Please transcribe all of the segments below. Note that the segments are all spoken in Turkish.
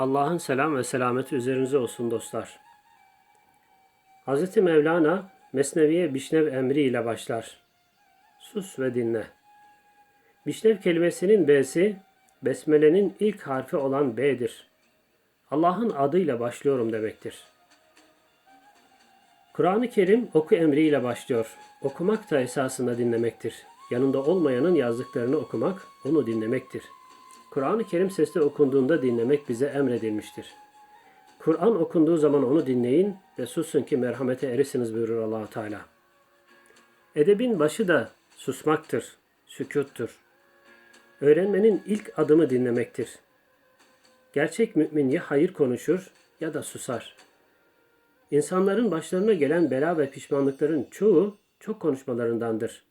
Allah'ın selam ve selameti üzerinize olsun dostlar. Hz. Mevlana Mesnevi'ye Bişnev emri ile başlar. Sus ve dinle. Bişnev kelimesinin B'si, Besmele'nin ilk harfi olan B'dir. Allah'ın adıyla başlıyorum demektir. Kur'an-ı Kerim oku emriyle başlıyor. Okumak da esasında dinlemektir. Yanında olmayanın yazdıklarını okumak, onu dinlemektir. Kur'an-ı Kerim sesli okunduğunda dinlemek bize emredilmiştir. Kur'an okunduğu zaman onu dinleyin ve susun ki merhamete erisiniz buyurur allah Teala. Edebin başı da susmaktır, sükuttur. Öğrenmenin ilk adımı dinlemektir. Gerçek mümin ya hayır konuşur ya da susar. İnsanların başlarına gelen bela ve pişmanlıkların çoğu çok konuşmalarındandır.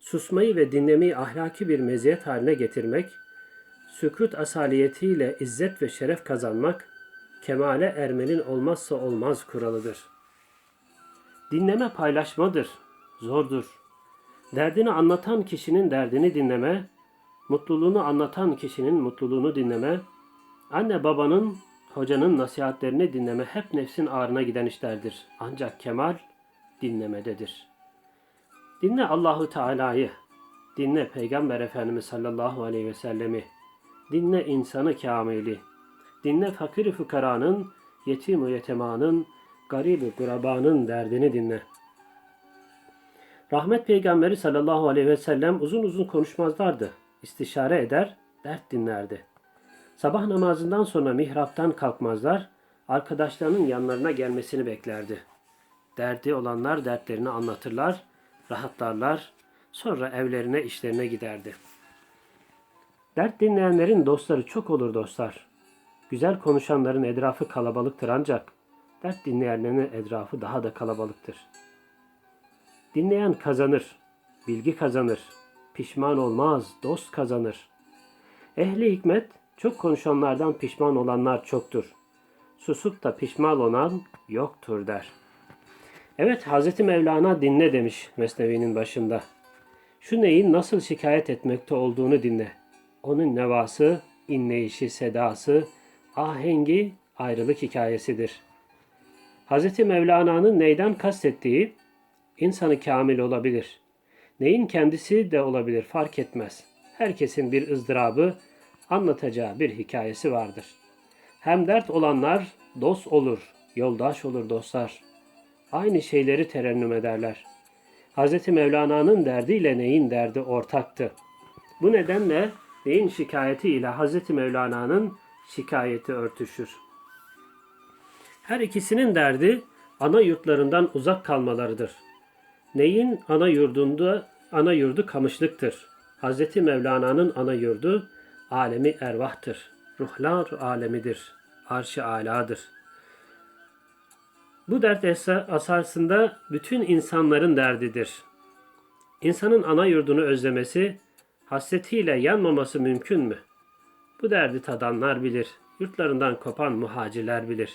Susmayı ve dinlemeyi ahlaki bir meziyet haline getirmek, sükut asaliyetiyle izzet ve şeref kazanmak, kemale ermenin olmazsa olmaz kuralıdır. Dinleme paylaşmadır, zordur. Derdini anlatan kişinin derdini dinleme, mutluluğunu anlatan kişinin mutluluğunu dinleme, anne babanın, hocanın nasihatlerini dinleme hep nefsin ağrına giden işlerdir. Ancak kemal dinlemededir. Dinle Allahu Teala'yı, dinle Peygamber Efendimiz sallallahu aleyhi ve sellemi, dinle insanı kamili, dinle fakir fukaranın, yetim yetemanın, garib gurabanın derdini dinle. Rahmet Peygamberi sallallahu aleyhi ve sellem uzun uzun konuşmazlardı. İstişare eder, dert dinlerdi. Sabah namazından sonra mihraptan kalkmazlar, arkadaşlarının yanlarına gelmesini beklerdi. Derdi olanlar dertlerini anlatırlar, rahatlarlar, sonra evlerine işlerine giderdi. Dert dinleyenlerin dostları çok olur dostlar. Güzel konuşanların etrafı kalabalıktır ancak dert dinleyenlerin etrafı daha da kalabalıktır. Dinleyen kazanır, bilgi kazanır, pişman olmaz, dost kazanır. Ehli hikmet çok konuşanlardan pişman olanlar çoktur. Susup da pişman olan yoktur der. Evet Hazreti Mevlana dinle demiş Mesnevi'nin başında. Şu neyin nasıl şikayet etmekte olduğunu dinle. Onun nevası, inleyişi, sedası, ahengi ayrılık hikayesidir. Hz. Mevlana'nın neyden kastettiği insanı kamil olabilir. Neyin kendisi de olabilir fark etmez. Herkesin bir ızdırabı, anlatacağı bir hikayesi vardır. Hem dert olanlar dost olur, yoldaş olur dostlar. Aynı şeyleri terennüm ederler. Hz. Mevlana'nın derdiyle neyin derdi ortaktı. Bu nedenle neyin şikayeti ile Hz. Mevlana'nın şikayeti örtüşür. Her ikisinin derdi ana yurtlarından uzak kalmalarıdır. Neyin ana yurdunda ana yurdu kamışlıktır. Hz. Mevlana'nın ana yurdu alemi ervahtır. Ruhlar alemidir. Arş-ı aladır. Bu dert esasında bütün insanların derdidir. İnsanın ana yurdunu özlemesi, hasretiyle yanmaması mümkün mü? Bu derdi tadanlar bilir. Yurtlarından kopan muhacirler bilir.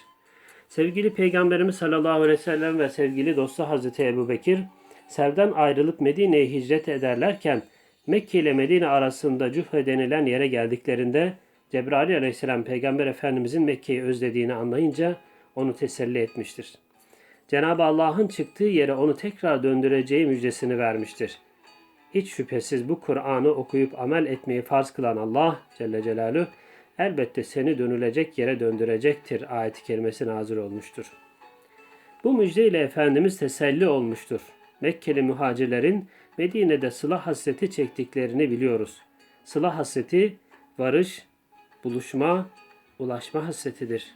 Sevgili Peygamberimiz sallallahu aleyhi ve sellem ve sevgili dostu Hazreti Ebu Bekir, Sev'den ayrılıp Medine'ye hicret ederlerken Mekke ile Medine arasında Cühfe denilen yere geldiklerinde Cebrail aleyhisselam Peygamber Efendimizin Mekke'yi özlediğini anlayınca onu teselli etmiştir. Cenab-ı Allah'ın çıktığı yere onu tekrar döndüreceği müjdesini vermiştir. Hiç şüphesiz bu Kur'an'ı okuyup amel etmeyi farz kılan Allah Celle Celaluhu elbette seni dönülecek yere döndürecektir ayet-i kerimesi nazil olmuştur. Bu müjdeyle Efendimiz teselli olmuştur. Mekkeli muhacirlerin Medine'de sıla hasreti çektiklerini biliyoruz. Sıla hasreti varış, buluşma, ulaşma hasretidir.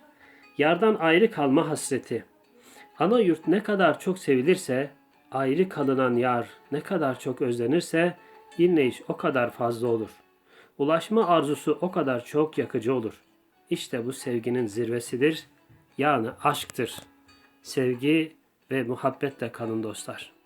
Yardan ayrı kalma hasreti. Ana yurt ne kadar çok sevilirse, ayrı kalınan yar ne kadar çok özlenirse, inleyiş o kadar fazla olur. Ulaşma arzusu o kadar çok yakıcı olur. İşte bu sevginin zirvesidir. Yani aşktır. Sevgi ve muhabbetle kalın dostlar.